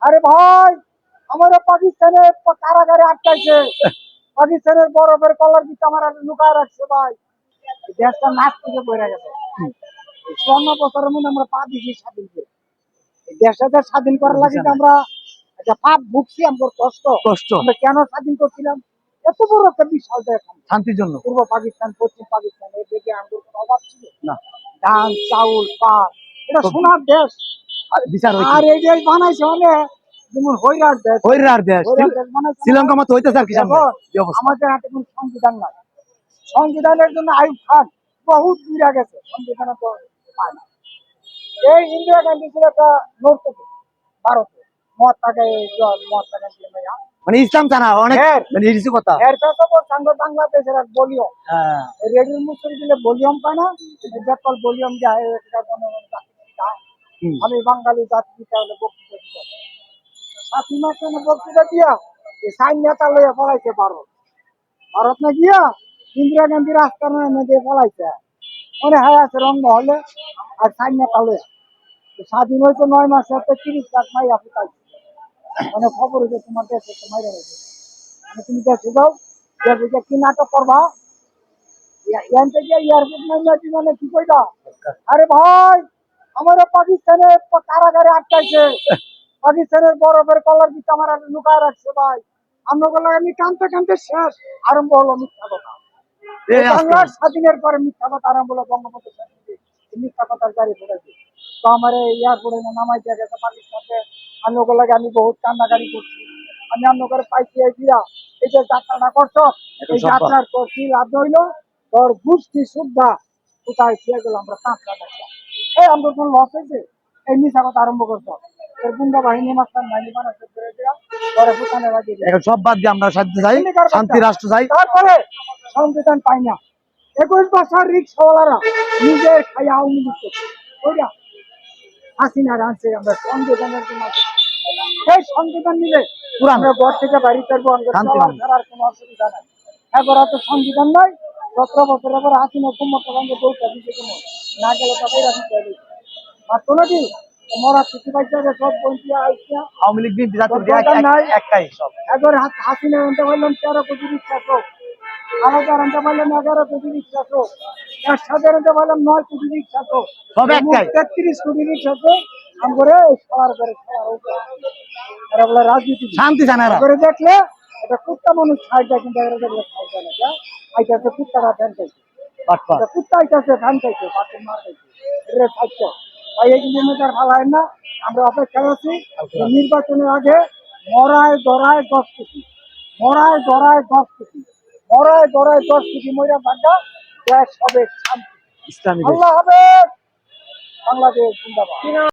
আরে ভাই আমারও পাকিস্তানে কারাগারে আটকাইছে। পাকিস্তানের বরফের কলার দিতে আমার লুকায় রাখছে ভাই। দেশটা নাচ থেকে বইরা গেছে। চুয়ান্ন বছরের মধ্যে আমরা পা দিয়েছি স্বাধীন করে। দেশটাকে স্বাধীন করার লাগে আমরা একটা পাপ ভুগছি আমাদের কষ্ট। কষ্ট। আমরা কেন স্বাধীন করছিলাম? এত বড় একটা বিশাল দেশ শান্তির জন্য। পূর্ব পাকিস্তান পশ্চিম পাকিস্তান এই দিকে আমাদের কোনো অভাব ছিল। না। ধান চাউল পাট এটা সোনার দেশ। বিচার আর এই দেশ বানাইছে অনেক যেমন হইরার দেশ। হইরার দেশ। হইরার দেশ বানাইছে শ্রীলঙ্কা মতো হইতেছে আর কি সামনে। দেখো, কি অবস্থা? আমাদের হাতে কোনো সংবিধান নাই। সংবিধানের জন্য আয়ুব খান। বহুত দূরে গেছে। সংবিধান তো পায় না এই ইন্দিরা গান্ধী ছিল একটা নর্তকী ভারতে মহাত্মা মহাত্মা গান্ধী ভাইয়া মানে ইসলাম জানা অনেক হ্যাঁ। মানে ইসু কথা। এর কাছে সাঙ্গ বাংলাদেশের এক বলিও হ্যাঁ। রেডিওর মুখে দিলে ভলিউম পায় না যখন ভলিউম যায় এটা জনগণ। আমি বাঙালি জাতি দিতে হলে বক্তৃতা দিতে। সাথী মাসে বক্তৃতা দিয়া এই সাইন নেতা লইয়া পড়াইছে ভারত। ভারত না গিয়া ইন্দিরা গান্ধী রাস্তার নামে দিয়ে পড়াইছে মনে হয় আছে রং মহলে আর সাইন নেতা লইয়া। স্বাধীন হয়েছে নয় মাসে তো তিরিশ লাখ মাইয়া ফুটাইছে। মানে খবর হয়েছে তোমার দেশে তো মাইরা হয়েছে মানে তুমি দেশে যাও দেশে কি নাটক করবা। এখান থেকে এয়ারপোর্ট নামলে বিমানে কি কইবা? আরে ভাই! আমারও পাকিস্তানে কারাগারে আটকাইছে। পাকিস্তানের বরফের কলার দিতে আমার লুকায় রাখছে ভাই। আমরা বললাম আমি কানতে কানতে শেষ আরম্ভ হলো মিথ্যা কথা। বাংলার স্বাধীনের পরে মিথ্যা কথা আরম্ভ হলো বঙ্গবন্ধু মিথ্যা কথার গাড়ি ফেলেছে তো আমার এয়ারপোর্টে নামাই দিয়ে গেছে পাকিস্তানকে। আমি ওগুলো লাগে আমি বহুত কান্নাকারি করছি। আমি অন্য করে পাইছি দিয়া এই যে যাত্রাটা করছ এই যাত্রার তো কি লাভ হইল তোর গোষ্ঠী সুদ্ধা কোথায়? ছিয়ে গেল আমরা দেখলাম এই কোনো লস হয়েছে। এই মিশা কথা আরম্ভ করছ। এর গুন্ডা বাহিনী মাস্তান বাহিনী বানাচ্ছে করে দিয়া পরে ভুটানে লাগিয়ে দিল এখন সব বাদ দিয়ে আমরা শান্তি চাই শান্তি রাষ্ট্র চাই। তারপরে সংবিধান পাই না। একুশ বছর রিক্সাওয়ালারা নিজের খাই আওয়ামী লীগ করছে। ওইটা হাসিনা রাঁচে আমরা সংবিধানের জন্য সেই সংবিধান নিলে পুরানো। আমরা ঘর থেকে বাড়ি করব আমরা শান্তি চলার নাই। ফেরার কোনো অসুবিধা নাই। এবার তো সংবিধান নাই মাত্র মরা ছুটি সব বন্ধু আইসিয়া আওয়ামী লীগ বিএনপি জাতীয় এক- এক- নাই। একটাই সব। এবার হাত হাসিনা আনতে পারলাম তেরো কোটি রিক্সা আনতে পারলাম এগারো কোটি রিক্সা তো একসাথে আনতে পারলাম নয় কোটি রিক্সা সব। তেত্রিশ কোটি রিক্সা আমি করে বলে রাজনীতি শান্তি জানারা করে দেখলে এটা কুত্তা মানুষ খাইটা কিন্তু এরা দেখলে খাইটা না আইতাছে কুত্তাটা ফ্যান খাইছে। কুত্তা আইতাছে ফ্যান খাইছে মার খাইছে। এটা খাইছে। তাই এই না। আমরা অপেক্ষায় আছি যে নির্বাচনের আগে মরায় দরায় দশ কোটি মরায় দরায় দশ কোটি মরায় দরায় দশ কোটি মহিলা ভাগা দেশ হবে শান্তি। আল্লাহ হাফেজ। বাংলাদেশ জিন্দাবাদ।